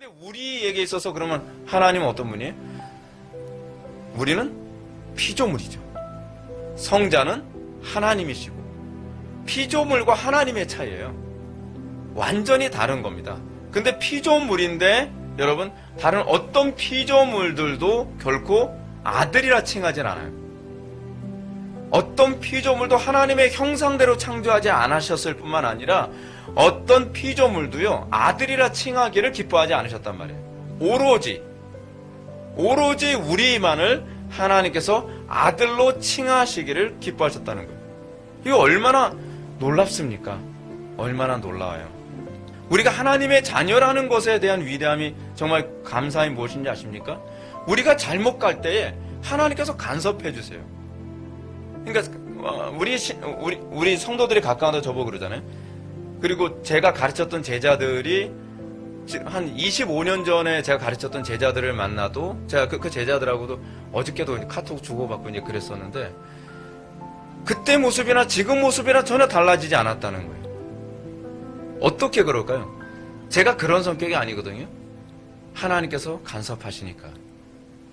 근데 우리에게 있어서 그러면 하나님은 어떤 분이에요? 우리는 피조물이죠. 성자는 하나님이시고 피조물과 하나님의 차이예요. 완전히 다른 겁니다. 근데 피조물인데 여러분 다른 어떤 피조물들도 결코 아들이라 칭하진 않아요. 어떤 피조물도 하나님의 형상대로 창조하지 않으셨을 뿐만 아니라 어떤 피조물도요 아들이라 칭하기를 기뻐하지 않으셨단 말이에요. 오로지 오로지 우리만을 하나님께서 아들로 칭하시기를 기뻐하셨다는 거예요. 이거 얼마나 놀랍습니까? 얼마나 놀라워요. 우리가 하나님의 자녀라는 것에 대한 위대함이 정말 감사히 무엇인지 아십니까? 우리가 잘못 갈 때에 하나님께서 간섭해 주세요. 그러니까 어, 우리 시- 우리 우리 성도들이 가까운데 저보고 그러잖아요. 그리고 제가 가르쳤던 제자들이 한 25년 전에 제가 가르쳤던 제자들을 만나도 제가 그, 그 제자들하고도 어저께도 카톡 주고받고 이제 그랬었는데 그때 모습이나 지금 모습이나 전혀 달라지지 않았다는 거예요. 어떻게 그럴까요? 제가 그런 성격이 아니거든요. 하나님께서 간섭하시니까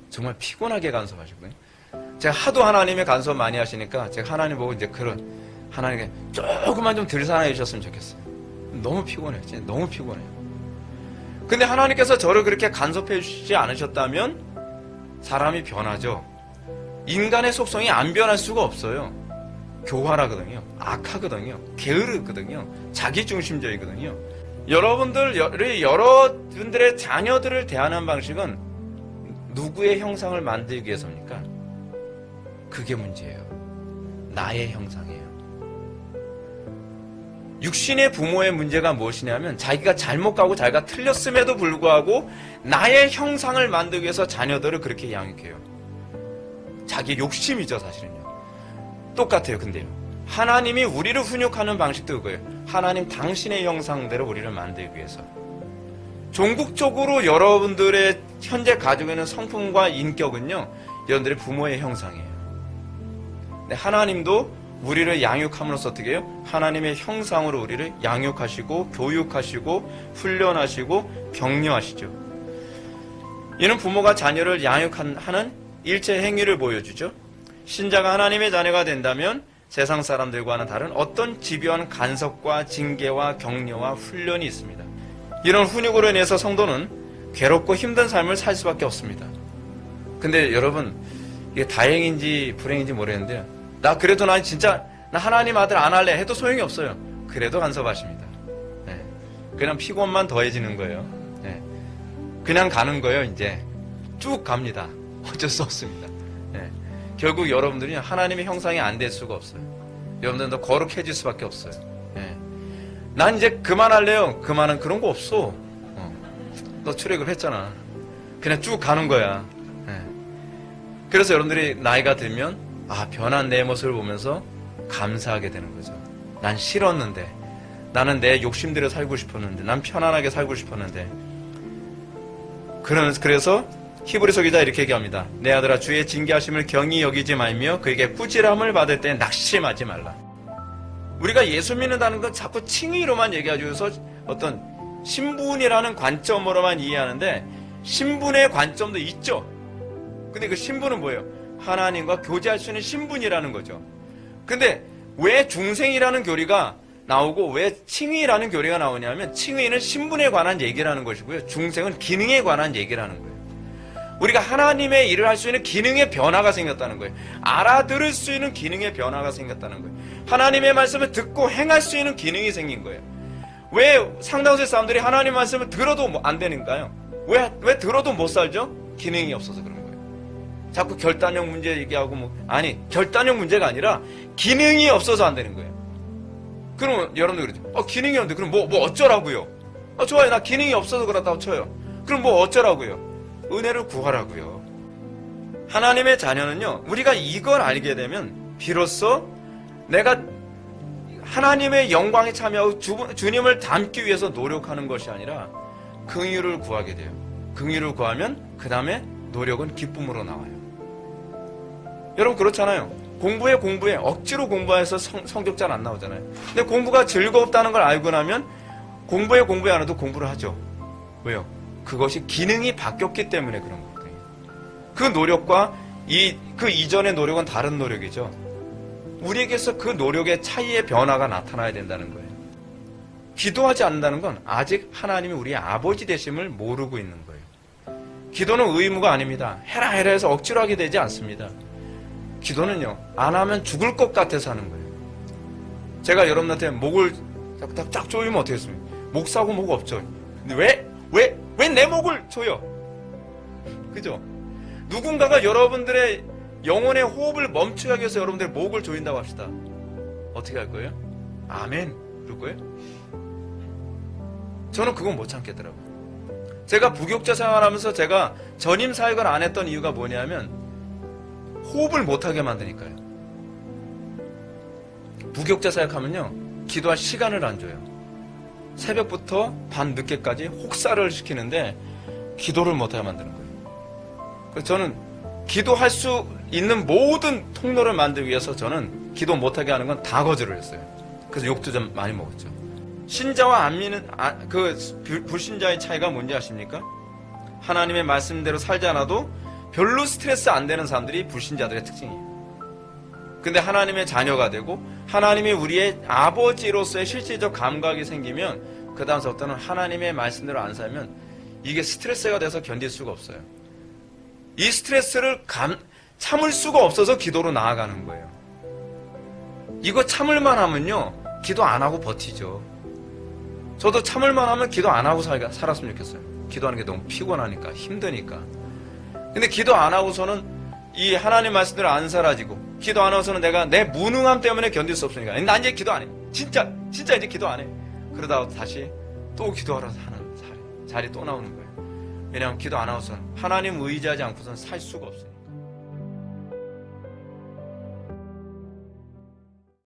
정말 피곤하게 간섭하시거든요. 제가 하도 하나님의 간섭 많이 하시니까 제가 하나님 보고 이제 그런 하나님께 조금만 좀 덜 사랑해 주셨으면 좋겠어요. 너무 피곤해요. 진짜 너무 피곤해요. 근데 하나님께서 저를 그렇게 간섭해 주시지 않으셨다면 사람이 변하죠. 인간의 속성이 안 변할 수가 없어요. 교활하거든요. 악하거든요. 게으르거든요. 자기중심적이거든요. 여러분들, 여- 여러분들의 자녀들을 대하는 방식은 누구의 형상을 만들기 위해서입니까? 그게 문제예요. 나의 형상이에요. 육신의 부모의 문제가 무엇이냐면 자기가 잘못 가고 자기가 틀렸음에도 불구하고 나의 형상을 만들기 위해서 자녀들을 그렇게 양육해요. 자기 욕심이죠, 사실은요. 똑같아요, 근데요. 하나님이 우리를 훈육하는 방식도 그거예요. 하나님 당신의 형상대로 우리를 만들기 위해서. 종국적으로 여러분들의 현재 가지고 있는 성품과 인격은요, 여러분들의 부모의 형상이에요. 근데 하나님도 우리를 양육함으로써 어떻게 해요? 하나님의 형상으로 우리를 양육하시고, 교육하시고, 훈련하시고, 격려하시죠. 이는 부모가 자녀를 양육하는 일체 행위를 보여주죠. 신자가 하나님의 자녀가 된다면 세상 사람들과는 다른 어떤 집요한 간섭과 징계와 격려와 훈련이 있습니다. 이런 훈육으로 인해서 성도는 괴롭고 힘든 삶을 살 수밖에 없습니다. 근데 여러분, 이게 다행인지 불행인지 모르겠는데요. 나 그래도 난 진짜 나 하나님 아들 안 할래 해도 소용이 없어요. 그래도 간섭하십니다. 네. 그냥 피곤만 더해지는 거예요. 네. 그냥 가는 거예요, 이제. 쭉 갑니다. 어쩔 수 없습니다. 네. 결국 여러분들이 하나님의 형상이 안 될 수가 없어요. 여러분들도 거룩해질 수밖에 없어요. 네. 난 이제 그만할래요. 그만은 그런 거 없어. 어. 너 출애굽 했잖아. 그냥 쭉 가는 거야. 네. 그래서 여러분들이 나이가 들면 아 변한 내 모습을 보면서 감사하게 되는 거죠. 난 싫었는데 나는 내 욕심대로 살고 싶었는데 난 편안하게 살고 싶었는데 그런 그래서 히브리서 기자 이렇게 얘기합니다. 내 아들아 주의 징계하심을 경히 여기지 말며 그에게 꾸지람을 받을 때 낙심하지 말라. 우리가 예수 믿는다는 건 자꾸 칭의로만 얘기하셔서 어떤 신분이라는 관점으로만 이해하는데 신분의 관점도 있죠. 근데 그 신분은 뭐예요? 하나님과 교제할 수 있는 신분이라는 거죠. 근데 왜 중생이라는 교리가 나오고 왜 칭의라는 교리가 나오냐면 칭의는 신분에 관한 얘기를 하는 것이고요. 중생은 기능에 관한 얘기를 하는 거예요. 우리가 하나님의 일을 할 수 있는 기능의 변화가 생겼다는 거예요. 알아들을 수 있는 기능의 변화가 생겼다는 거예요. 하나님의 말씀을 듣고 행할 수 있는 기능이 생긴 거예요. 왜 상당수의 사람들이 하나님 말씀을 들어도 뭐안 되는가요? 왜, 왜 들어도 못 살죠? 기능이 없어서 그런 거예요. 자꾸 결단력 문제 얘기하고 뭐, 아니, 결단력 문제가 아니라 기능이 없어서 안 되는 거예요. 그러면 여러분들 그러죠. 어, 기능이 없는데, 그럼 뭐, 뭐 어쩌라고요? 어, 좋아요. 나 기능이 없어서 그렇다고 쳐요. 그럼 뭐 어쩌라고요? 은혜를 구하라고요. 하나님의 자녀는요, 우리가 이걸 알게 되면 비로소 내가 하나님의 영광에 참여하고 주, 주님을 닮기 위해서 노력하는 것이 아니라 긍휼을 구하게 돼요. 긍휼을 구하면 그 다음에 노력은 기쁨으로 나와요. 여러분 그렇잖아요. 공부해 공부해 억지로 공부해서 성, 성적 잘 안 나오잖아요. 근데 공부가 즐겁다는 걸 알고 나면 공부해 공부해 안 해도 공부를 하죠. 왜요? 그것이 기능이 바뀌었기 때문에 그런 거거든요. 그 노력과 이, 그 이전의 노력은 다른 노력이죠. 우리에게서 그 노력의 차이의 변화가 나타나야 된다는 거예요. 기도하지 않는다는 건 아직 하나님이 우리의 아버지 되심을 모르고 있는 거예요. 기도는 의무가 아닙니다. 해라 해라 해서 억지로 하게 되지 않습니다. 기도는요, 안 하면 죽을 것 같아서 하는 거예요. 제가 여러분한테 목을 딱 조이면 어떻게 했습니까? 목 사고 목 없죠. 근데 왜, 왜, 왜 내 목을 조여? 그죠? 누군가가 여러분들의 영혼의 호흡을 멈추게 하기 위해서 여러분들의 목을 조인다고 합시다. 어떻게 할 거예요? 아멘. 그럴 거예요? 저는 그건 못 참겠더라고요. 제가 부교육자 생활하면서 제가 전임 사역을 안 했던 이유가 뭐냐면 호흡을 못하게 만드니까요. 부교육자 사역하면요. 기도할 시간을 안 줘요. 새벽부터 밤 늦게까지 혹사를 시키는데 기도를 못하게 만드는 거예요. 그래서 저는 기도할 수 있는 모든 통로를 만들기 위해서 저는 기도 못하게 하는 건 다 거절을 했어요. 그래서 욕도 좀 많이 먹었죠. 신자와 안 믿는 아, 그 불- 불신자의 차이가 뭔지 아십니까? 하나님의 말씀대로 살지 않아도 별로 스트레스 안 되는 사람들이 불신자들의 특징이에요. 근데 하나님의 자녀가 되고 하나님이 우리의 아버지로서의 실질적 감각이 생기면 그 다음서부터는 하나님의 말씀대로 안 살면 이게 스트레스가 돼서 견딜 수가 없어요. 이 스트레스를 감, 참을 수가 없어서 기도로 나아가는 거예요. 이거 참을만 하면요, 기도 안 하고 버티죠. 저도 참을만 하면 기도 안 하고 살, 살았으면 좋겠어요. 기도하는 게 너무 피곤하니까, 힘드니까. 근데 기도 안 하고서는 이 하나님 말씀대로 안 사라지고, 기도 안 하고서는 내가 내 무능함 때문에 견딜 수 없으니까, 난 이제 기도 안 해. 진짜, 진짜 이제 기도 안 해. 그러다가 다시 또 기도하러 하는 자리, 자리 또 나오는 거예요. 왜냐하면 기도 안 하고서는 하나님 의지하지 않고서는 살 수가 없어요.